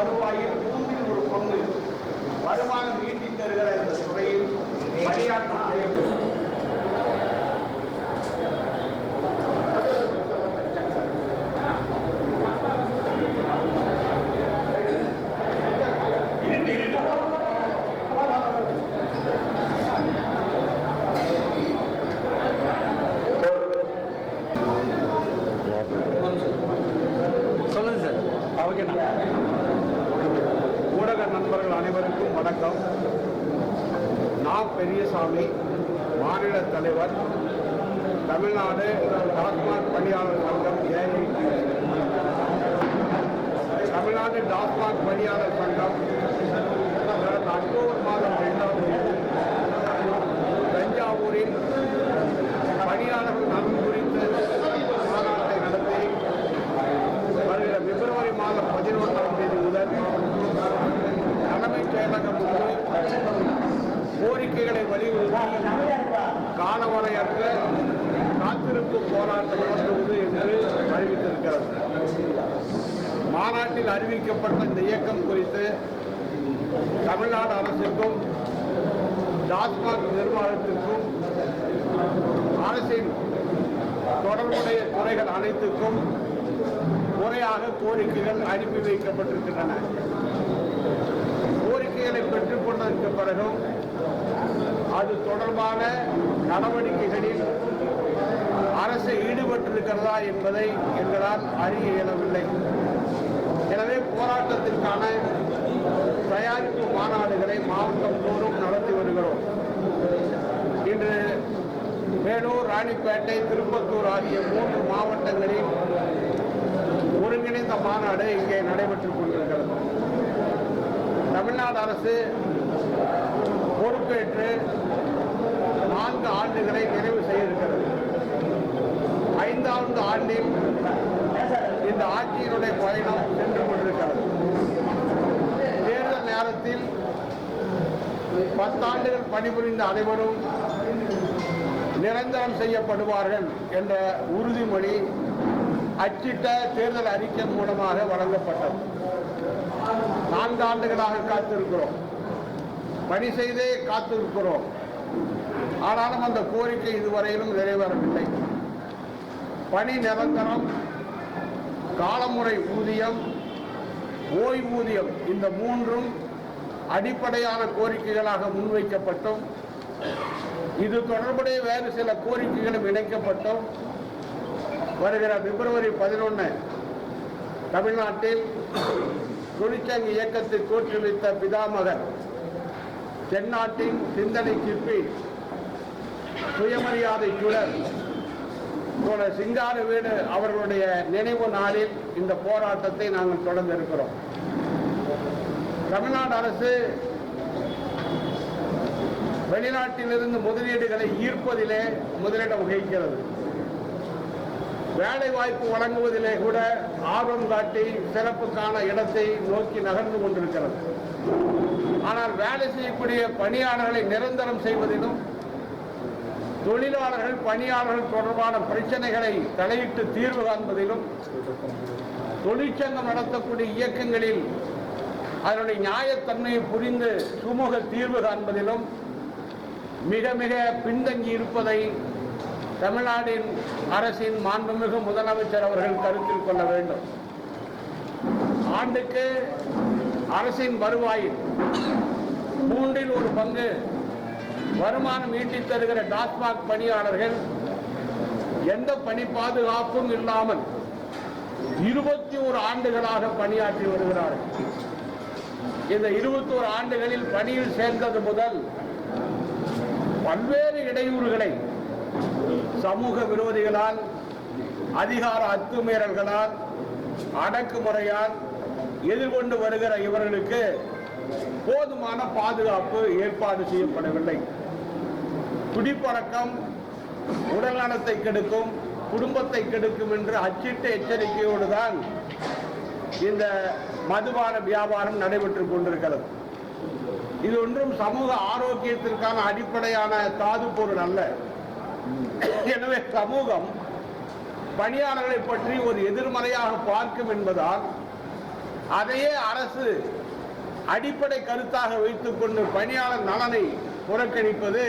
வருவாயில் மூன்றில் ஒரு பங்கு வருமானம் ஈட்டித் தருகிற இந்த துறையில் பணியாற்றும் செய்யப்படும் சொல்லுங்க சார். ஓகேண்ணா ஊடக நண்பர்கள் அனைவருக்கும் வணக்கம். நான் பெரியசாமி மாநில தலைவர் தமிழ்நாடு டாஸ்மாக் பணியாளர் சங்கம் ஏஐடி. தமிழ்நாடு டாஸ்மாக் பணியாளர் சங்கம். கடந்த அக்டோபர் மாதம் இரண்டாம் தேதி தஞ்சாவூரில் பணியாளர்கள் நலன் குறித்து மாநாட்டை நடத்தி வருகிற பிப்ரவரி மாதம் பதினொன்றாம் தேதி முதல் தலைமைச் செயலகம் முன்பு கோரிக்கைகளை வலியுறுத்தி காலவரையற்ற என்று அறிவித்திருக்கிறது மாநாட்டில் அறிவிக்கப்பட்ட இந்த இயக்கம் குறித்து தமிழ்நாடு அரசுக்கும் டாஸ்மாக் நிர்வாகத்திற்கும் அரசின் தொடர்புடைய துறைகள் அனைத்துக்கும் முறையாக கோரிக்கைகள் அனுப்பி வைக்கப்பட்டிருக்கின்றன. கோரிக்கைகளை பெற்றுக்கொண்டதற்கு பிறகும் அது தொடர்பான நடவடிக்கைகளில் அரசு ஈடுபட்டிருக்கிறதா என்பதை எங்களால் அறிய இயலவில்லை. எனவே போராட்டத்திற்கான தயாரிப்பு மாநாடுகளை மாவட்டம் தோறும் நடத்தி வருகிறோம். இன்று வேலூர் ராணிப்பேட்டை திருப்பத்தூர் ஆகிய மூன்று மாவட்டங்களில் ஒருங்கிணைந்த மாநாடு இங்கே நடைபெற்றுக் கொண்டிருக்கிறது. தமிழ்நாடு அரசு பொறுப்பேற்று நான்கு ஆண்டுகளை நிறைவு செய்திருக்கிறது. ஐந்தாவது ஆண்டில் இந்த ஆட்சியினுடைய பயணம் சென்று கொண்டிருக்கிறது. தேர்தல் நேரத்தில் பத்தாண்டுகள் பணிபுரிந்த அனைவரும் நிரந்தரம் செய்யப்படுவார்கள் என்ற உறுதிமொழி அச்சிட்ட தேர்தல் அறிக்கை மூலமாக வழங்கப்பட்டது. நான்கு ஆண்டுகளாக காத்திருக்கிறோம். பணி செய்தே காத்திருக்கிறோம். ஆனாலும் அந்த கோரிக்கை இதுவரையிலும் நிறைவேறவில்லை. பணி நிரந்தரம் காலமுறை ஊதியம் ஓய்வூதியம் இந்த மூன்றும் அடிப்படையான கோரிக்கைகளாக முன்வைக்கப்பட்டும். இது தொடர்புடைய வேறு சில கோரிக்கைகளும் இணைக்கப்பட்டும். வருகிற பிப்ரவரி பதினொன்று தமிழ்நாட்டில் தொழிற்சங்க இயக்கத்தை தோற்றுவித்த பிதாமகர் தென்னாட்டின் சிந்தனை சிற்பி சுயமரியாதை சுடர் போல சிங்காரவேடு அவர்களுடைய நினைவு நாளில் இந்த போராட்டத்தை நாங்கள் தொடர்ந்து இருக்கிறோம் தமிழ்நாடு அரசு வெளிநாட்டிலிருந்து முதலீடுகளை ஈர்ப்பதிலே முதலிடம் வகிக்கிறது. வேலை வாய்ப்பு வழங்குவதிலே கூட ஆர்வம் காட்டி சிறப்புக்கான இடத்தை நோக்கி நகர்ந்து கொண்டிருக்கிறது. ஆனால் வேலை செய்யக்கூடிய பணியாளர்களை நிரந்தரம் செய்வதிலும் தொழிலாளர்கள் பணியாளர்கள் தொடர்பான பிரச்சனைகளை தலையிட்டு தீர்வு காண்பதிலும் தொழிற்சங்கம் நடத்தக்கூடிய இயக்கங்களில் அதனுடைய நியாயத்தன்மையை புரிந்து சுமூக தீர்வு காண்பதிலும் மிக மிக பின்தங்கி இருப்பதை தமிழ்நாட்டின் அரசின் மாண்புமிகு முதலமைச்சர் அவர்கள் கருத்தில் கொள்ள வேண்டும். ஆண்டுக்கு அரசின் வருவாயில் மூன்றில் ஒரு பங்கு வருமானம் ஈட்டி தருகிற டாஸ்மாக் பணியாளர்கள் எந்த பணி பாதுகாப்பும் இல்லாமல் இருபத்தி ஒரு ஆண்டுகளாக பணியாற்றி வருகிறார்கள். இந்த இருபத்தி ஒரு ஆண்டுகளில் பணியில் சேர்ந்தது முதல் பல்வேறு இடையூறுகளை சமூக விரோதிகளால் அதிகார அத்துமீறல்களால் அடக்குமுறையால் எதிர்கொண்டு வருகிற இவர்களுக்கு போதுமான பாதுகாப்பு ஏற்பாடு செய்யப்படவில்லை. குடிப்பழக்கம் உடல் நலத்தை கெடுக்கும் குடும்பத்தை கெடுக்கும் என்று அச்சிட்ட எச்சரிக்கையோடு தான் இந்த மதுபான வியாபாரம் நடைபெற்றுக் கொண்டிருக்கிறது. இது ஒன்றும் சமூக ஆரோக்கியத்திற்கான அடிப்படையான தாது பொருள் அல்ல. எனவே சமூகம் பணியாளர்களை பற்றி ஒரு எதிர்மறையாக பார்க்கும் என்பதால் அதையே அரசு அடிப்படை கருத்தாக வைத்துக்கொண்டு பணியாளர் நலனை புறக்கணிப்பது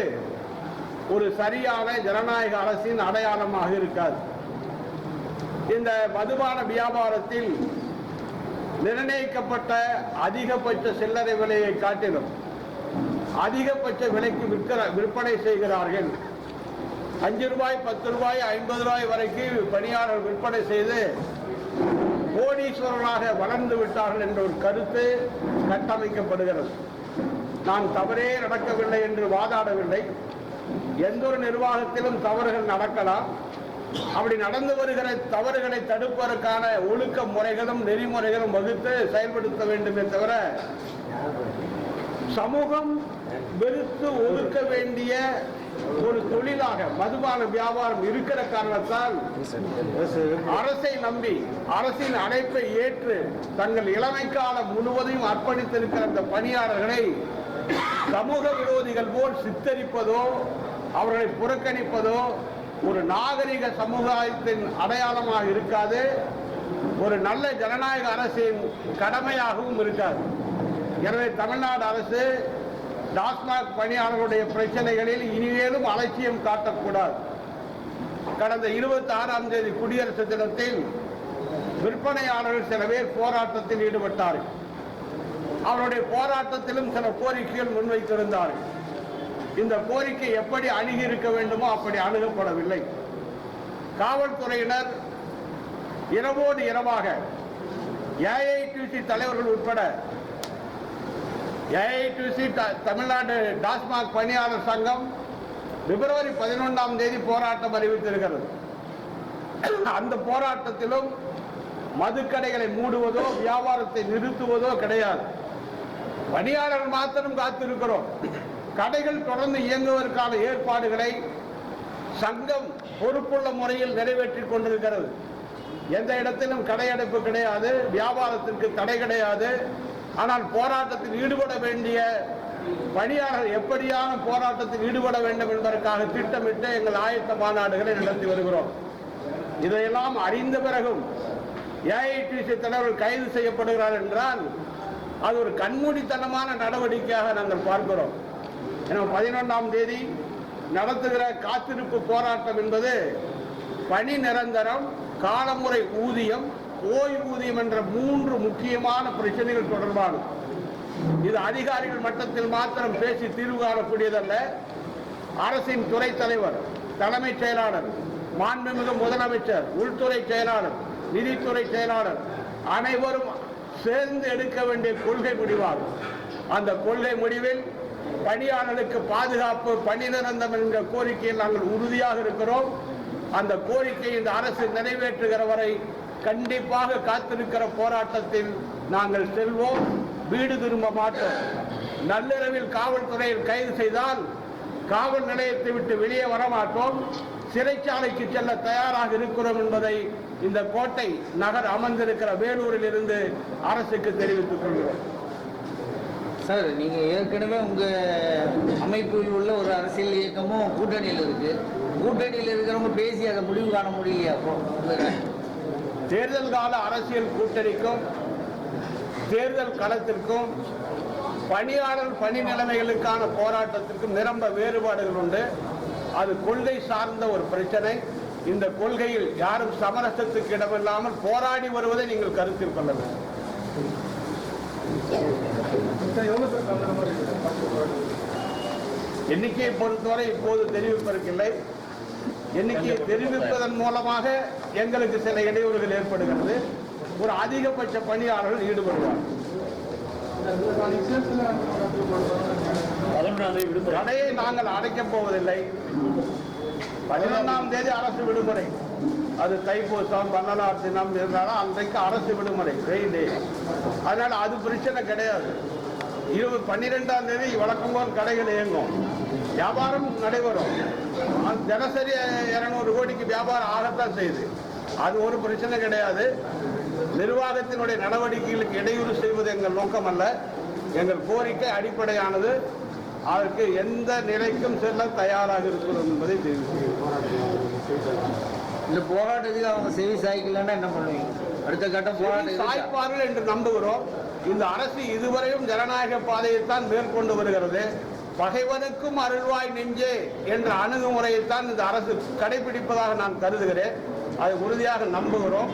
ஒரு சரியான ஜனநாயக அரசின் அடையாளமாக இருக்காது. இந்த மதுபான வியாபாரத்தில் நிர்ணயிக்கப்பட்ட அதிகபட்ச சில்லறை விலையை காட்டிலும் அதிகபட்ச விலைக்கு விற்கிற விற்பனை செய்கிறார்கள். அஞ்சு ரூபாய் பத்து ரூபாய் ஐம்பது ரூபாய் வரைக்கும் பணியாளர் விற்பனை செய்து கோடீஸ்வரர்களாக வளர்ந்து விட்டார்கள் என்ற ஒரு கருத்து கட்டமைக்கப்படுகிறது. நான் தவறே நடக்கவில்லை என்று வாதாடவில்லை. எந்த ஒரு நிர்வாகத்திலும் தவறுகள் நடக்கலாம். அப்படி நடந்து வருகிற தவறுகளை தடுப்பதற்கான ஒழுக்க முறைகளும் நெறிமுறைகளும் வகுத்து செயல்படுத்த வேண்டுமே தவிர சமூகம் வெறுத்து ஒதுக்க வேண்டிய ஒரு தொழிலாக மதுபான வியாபாரம் இருக்கிற காரணத்தால் அரசை நம்பி அரசின் அழைப்பை ஏற்று தங்கள் இளமை காலம் முழுவதையும் அர்ப்பணித்திருக்கிற அந்த பணியாளர்களை சமூக விரோதிகள் போல் சித்தரிப்பதோ அவர்களை புறக்கணிப்பதோ ஒரு நாகரிக சமுதாயத்தின் அடையாளமாக இருக்காது ஒரு நல்ல ஜனநாயக அரசின் கடமையாகவும் இருக்காது. எனவே தமிழ்நாடு அரசு டாஸ்மாக் பணியாளர்களுடைய பிரச்சனைகளில் இனிமேலும் அலட்சியம் காட்டக்கூடாது. கடந்த இருபத்தி ஆறாம் தேதி குடியரசு தினத்தில் விற்பனையாளர்கள் சில பேர் போராட்டத்தில் ஈடுபட்டார்கள். அவருடைய போராட்டத்திலும் சில கோரிக்கைகள் முன்வைத்திருந்தார்கள். இந்த கோரிக்கை எப்படி அணுகி இருக்க வேண்டுமோ அப்படி அணுகப்படவில்லை. காவல்துறையினர் இரவோடு இரவாக ஏஐடிசி தலைவர்கள் உட்பட ஏஐடிசி தமிழ்நாடு டாஸ்மாக் பணியாளர் சங்கம் பிப்ரவரி பதினொன்றாம் தேதி போராட்டம் அறிவித்திருக்கிறது. அந்த போராட்டத்திலும் மதுக்கடைகளை மூடுவதோ வியாபாரத்தை நிறுத்துவதோ கிடையாது. பணியாளர் மாத்திரம் காத்திருக்கிறோம். கடைகள் தொடர்ந்து இயங்குவதற்கான ஏற்பாடுகளை சங்கம் பொறுப்புள்ள முறையில் நிறைவேற்றிக் கொண்டிருக்கிறது. எந்த இடத்திலும் கடையடைப்பு கிடையாது வியாபாரத்திற்கு தடை கிடையாது. ஆனால் போராட்டத்தில் ஈடுபட வேண்டிய பணியாளர் எப்படியான போராட்டத்தில் ஈடுபட வேண்டும் என்பதற்காக திட்டமிட்டு எங்கள் ஆயத்த மாநாடுகளை நடத்தி வருகிறோம். இதையெல்லாம் அறிந்த பிறகும் ஏஐடிசி தலைவர்கள் கைது செய்யப்படுகிறார் என்றால் அது ஒரு கண்மூடித்தனமான நடவடிக்கையாக நாங்கள் பார்க்கிறோம். என பதினொன்றாம் தேதி நடத்துகிற காத்திருப்பு போராட்டம் என்பது பணி நிரந்தரம் காலமுறை ஊதியம் ஓய்வூதியம் என்ற மூன்று முக்கியமான பிரச்சனைகள் தொடர்பானது இது அதிகாரிகள் மட்டத்தில் மாத்திரம் பேசி தீர்வு காணக்கூடியதல்ல. அரசின் துறை தலைவர் தலைமைச் செயலாளர் மாண்புமிகு முதலமைச்சர் உள்துறை செயலாளர் நிதித்துறை செயலாளர் அனைவரும் சேர்ந்து எடுக்க வேண்டிய கொள்கை முடிவாகும். அந்த கொள்கை முடிவில் பணியாளர்களுக்கு பாதுகாப்பு பணி நிரந்தரம் என்கிற கோரிக்கையில் நாங்கள் உறுதியாக இருக்கிறோம். அந்த கோரிக்கையை இந்த அரசு நிறைவேற்றுகிற வரை கண்டிப்பாக காத்திருக்கிற போராட்டத்தில் நாங்கள் செல்வோம். வீடு திரும்ப மாட்டோம். நள்ளிரவில் காவல்துறையில் கைது செய்தால் காவல் நிலையத்தை விட்டு வெளியே வரமாட்டோம். சிறைச்சாலைக்கு செல்ல தயாராக இருக்கிறோம் என்பதை இந்த கோட்டை நகர் அமர்ந்திருக்கிற வேலூரில் இருந்து அரசுக்கு தெரிவித்துக் கொள்கிறோம். சார் நீங்கள் ஏற்கனவே உங்கள் அமைப்பில் உள்ள ஒரு அரசியல் இயக்கமும் கூட்டணியில் இருக்கு. கூட்டணியில் இருக்கிறவங்க பேசி அதை முடிவு காண முடியலையா? அப்போ தேர்தல் கால அரசியல் கூட்டணிக்கும் தேர்தல் களத்திற்கும் பணியாளர் பணி நிலைமைகளுக்கான போராட்டத்திற்கும் நிரம்ப வேறுபாடுகள் உண்டு. அது கொள்கை சார்ந்த ஒரு பிரச்சனை. இந்த கொள்கையில் யாரும் சமரசத்துக்கு இடமில்லாமல் போராடி வருவதை நீங்கள் கருத்தில் கொள்ள வேண்டும். எண்ணிக்கையை பொறுத்தவரை இப்போது தெரிவிப்பதற்கில்லை. எண்ணிக்கையை தெரிவிப்பதன் மூலமாக எங்களுக்கு சில இடையூறுகள் ஏற்படுகிறது. ஒரு அதிகபட்ச பணியாளர்கள் ஈடுபடுவார் கடையை நாங்கள் அடைக்கப் போவதில்லை. பதினொன்றாம் தேதி அரசு விடுமுறை. அது தைப்பூசம் வள்ளலார் தினம் இருந்தாலும் அன்றைக்கு அரசு விடுமுறை. வெயில் டே அதனால அது பிரச்சனை கிடையாது. இருபது பன்னிரெண்டாம் தேதி வழக்கம் போல் கடைகள் இயங்கும். வியாபாரம் நடைபெறும். தினசரி இருநூறு கோடிக்கு வியாபாரம் ஆகத்தான் செய்யுது. அது ஒரு பிரச்சனை கிடையாது. நிர்வாகத்தினுடைய நடவடிக்கைகளுக்கு இடையூறு செய்வது எங்கள் நோக்கம் அல்ல. எங்கள் கோரிக்கை அடிப்படையானது. அதற்கு எந்த நிலைக்கும் செல்ல தயாராக இருக்கிறோம் என்பதை தெரிவிக்கிறேன். இந்த போராட்டத்தில் அவங்க செவி சாய்க்கலன்னா என்ன பண்ணுவீங்க? அடுத்த கட்டம் போராட்டம்? சாய்ப்பார்கள் என்று நம்புகிறோம். இந்த அரசு இதுவரையும் ஜனநாயக பாதையைத்தான் மேற்கொண்டு வருகிறது. பகைவனுக்கும் அருள்வாய் நெஞ்சே என்ற அணுகுமுறையைத்தான் இந்த அரசு கடைபிடிப்பதாக நான் கருதுகிறேன். அதை உறுதியாக நம்புகிறோம்.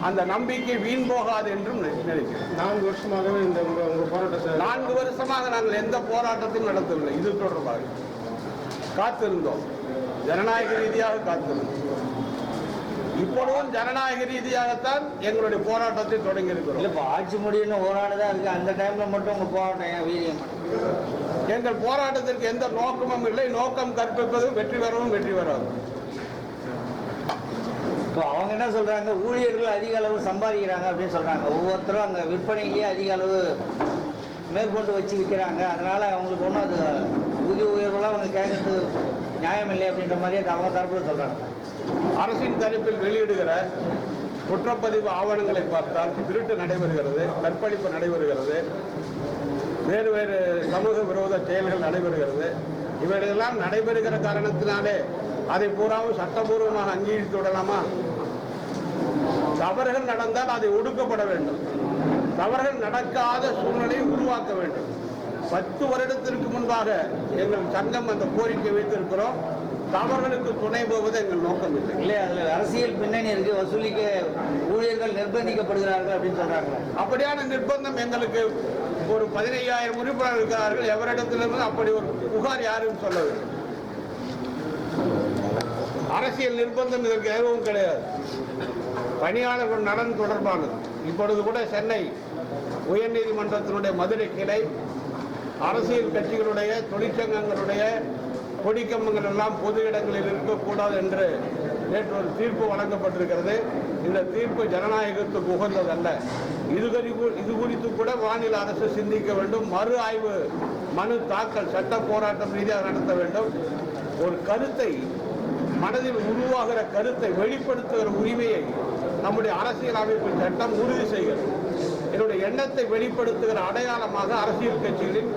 அந்த நம்பிக்கை வீண் போகாது என்றும் நினைக்கிறேன். நான்கு வருஷமாகவே இந்த உங்க உங்க போராட்டத்தை நான்கு வருஷமாக நாங்கள் எந்த போராட்டத்தையும் நடத்தவில்லை. இது தொடர்பாக. காத்திருந்தோம். ஜனநாயக ரீதியாக காத்திருந்தோம். இப்பொழுதும் ஜனநாயக ரீதியாகத்தான் எங்களுடைய போராட்டத்தை தொடங்கி இல்ல இருக்கிறோம் இப்போ ஆட்சி முடியும்னு ஒரு நாள் தான் இருக்கு? அந்த டைம்ல மட்டும் உங்க போராட்டம் வீரியம் எங்கள் போராட்டத்திற்கு எந்த நோக்கமும் இல்லை. நோக்கம் கற்பிப்பதும் வெற்றி பெறவும் வெற்றி பெறாது. இப்போ அவங்க என்ன சொல்றாங்க? ஊழியர்கள் அதிக அளவு சம்பாதிக்கிறாங்க அப்படின்னு சொல்றாங்க. ஒவ்வொருத்தரும் அங்க விற்பனையிலேயே அதிக அளவு மேற்கொண்டு வச்சு விற்கிறாங்க அதனால அவங்களுக்கு ஒன்றும் அது ஊதிய உயர்வெல்லாம் அவங்க கேட்கறது நியாயம் இல்லை அப்படின்ற மாதிரியே அவங்க தரப்புல சொல்றாங்க. அரசின் தரப்பில் வெளியிடுகிற குற்றப்பதிவு ஆவணங்களை பார்த்தால் திருட்டு நடைபெறுகிறது கற்பழிப்பு நடைபெறுகிறது வேறு வேறு சமூக விரோத செயல்கள் நடைபெறுகிறது. இவைகளெல்லாம் நடைபெறுகிற காரணத்தினாலே அதை பூராவும் சட்டபூர்வமாக அங்கீகரித்து விடலாமா தவறுகள் நடந்தால் அதை ஒடுக்கப்பட வேண்டும். தவறுகள் நடக்காத சூழ்நிலையை உருவாக்க வேண்டும். பத்து வருடத்திற்கு முன்பாக எங்கள் சங்கம் அந்த கோரிக்கை வைத்திருக்கிறோம். தவறுகளுக்கு துணை போவது எங்கள் நோக்கம் இல்லை. இல்லையா அதுல அரசியல் பின்னணி இருக்கு வசூலிக்க ஊழியர்கள் நிர்பந்திக்கப்படுகிறார்கள் அப்படின்னு சொல்றாங்க அப்படியான நிர்பந்தம் எங்களுக்கு ஒரு பதினையாயிரம் உறுப்பினர் இருக்கிறார்கள். எவரிடத்திலிருந்து அப்படி ஒரு புகார் யாரும் சொல்லவில்லை. அரசியல் நிர்பந்தம் இதற்கு எதுவும் கிடையாது. பணியாளர்கள் நலன் தொடர்பானது. இப்பொழுது கூட சென்னை உயர்நீதிமன்றத்தினுடைய மதுரை கிளை அரசியல் கட்சிகளுடைய தொழிற்சங்கங்களுடைய கொடிக்கம்பங்கள் எல்லாம் பொது இடங்களில் இருக்கக்கூடாது என்று நேற்று ஒரு தீர்ப்பு வழங்கப்பட்டிருக்கிறது. இந்த தீர்ப்பு ஜனநாயகத்துக்கு உகந்ததல்ல. இது இது குறித்து கூட மாநில அரசு சிந்திக்க வேண்டும். மறு ஆய்வு மனு தாக்கல் சட்ட போராட்டம் ரீதியாக நடத்த வேண்டும். ஒரு கருத்தை மனதில் உருவாகிற கருத்தை வெளிப்படுத்துகிற உரிமையை நம்முடைய அரசியல் அமைப்பு சட்டம் உறுதி செய்கிறது. என்னுடைய எண்ணத்தை வெளிப்படுத்துகிற அடையாளமாக அரசியல் கட்சிகளின்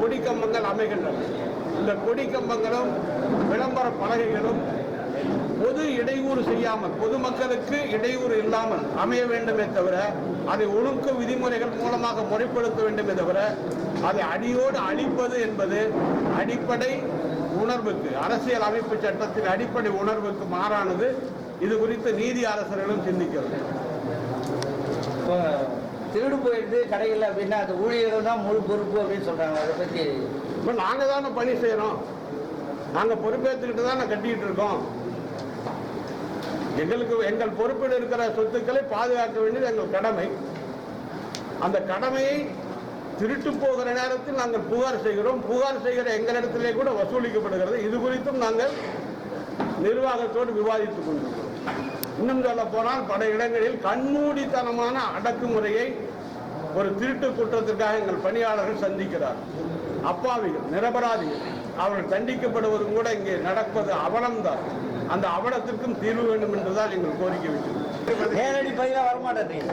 கொடிக்கம்பங்கள் அமைகின்றன. இந்த கொடி கம்பங்களும் விளம்பர பலகைகளும் பொது இடையூறு செய்யாமல் பொதுமக்களுக்கு இடையூறு இல்லாமல் அமைய வேண்டுமே தவிர அதை ஒழுக்க விதிமுறைகள் மூலமாக முறைப்படுத்த வேண்டுமே தவிர அதை அடியோடு அழிப்பது என்பது அடிப்படை உணர்வுக்கு அரசியல் அமைப்பு சட்டத்தின் அடிப்படை உணர்வுக்கு மாறானது. இது குறித்து நீதி அரசர்களும் சிந்திக்கிறது இப்போ திருடு போயிடுது கடையில் அப்படின்னா அது ஊழியர்கள் தான் முழு பொறுப்பு அப்படின்னு சொல்றாங்க. அதை பற்றி இப்போ நாங்கள் தானே பணி செய்கிறோம் நாங்கள் பொறுப்பேற்றுக்கிட்டு தானே கட்டிக்கிட்டு இருக்கோம். எங்களுக்கு எங்கள் பொறுப்பில் இருக்கிற சொத்துக்களை பாதுகாக்க வேண்டியது எங்கள் கடமை. அந்த கடமையை திருட்டு போகிற நேரத்தில் நாங்கள் புகார் செய்கிறோம். புகார் செய்கிற எங்களிடத்திலே கூட வசூலிக்கப்படுகிறது. இது குறித்தும் நாங்கள் நிர்வாகத்தோடு விவாதித்துக் கொண்டிருக்கிறோம். இன்னும் சொல்ல போனால் பல இடங்களில் கண்மூடித்தனமான அடக்குமுறையை ஒரு திருட்டு குற்றத்திற்காக எங்கள் பணியாளர்கள் சந்திக்கிறார் அப்பாவிகள் நிரபராதிகள். அவர்கள் தண்டிக்கப்படுவதும் கூட இங்கே நடப்பது அவலம்தான். அந்த அவலத்திற்கும் தீர்வு வேண்டும் என்றுதான் எங்கள் கோரிக்கை வைக்கிறது நேரடி பதிலாக வரமாட்டேன்.